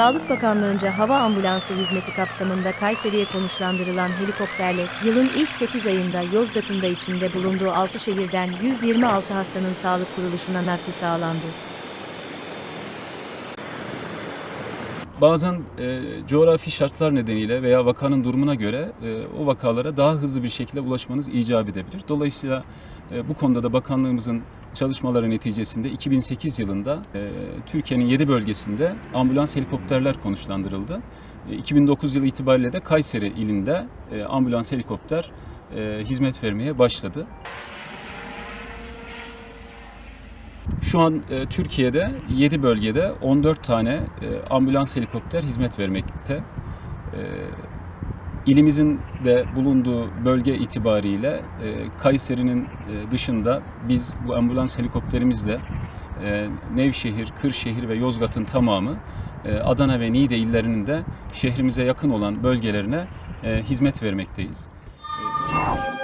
Sağlık Bakanlığı'nca hava ambulansı hizmeti kapsamında Kayseri'ye konuşlandırılan helikopterle yılın ilk 8 ayında Yozgat'ın da içinde bulunduğu 6 şehirden 126 hastanın sağlık kuruluşuna nakli sağlandı. Bazen e, coğrafi şartlar nedeniyle veya vakanın durumuna göre e, o vakalara daha hızlı bir şekilde ulaşmanız icap edebilir. Dolayısıyla e, bu konuda da bakanlığımızın çalışmaları neticesinde 2008 yılında e, Türkiye'nin 7 bölgesinde ambulans helikopterler konuşlandırıldı. E, 2009 yılı itibariyle de Kayseri ilinde e, ambulans helikopter e, hizmet vermeye başladı. Şu an e, Türkiye'de 7 bölgede 14 tane e, ambulans helikopter hizmet vermekte. E, ilimizin de bulunduğu bölge itibariyle e, Kayseri'nin e, dışında biz bu ambulans helikopterimizle e, Nevşehir, Kırşehir ve Yozgat'ın tamamı Adana ve Niğde illerinin de şehrimize yakın olan bölgelerine hizmet vermekteyiz. E,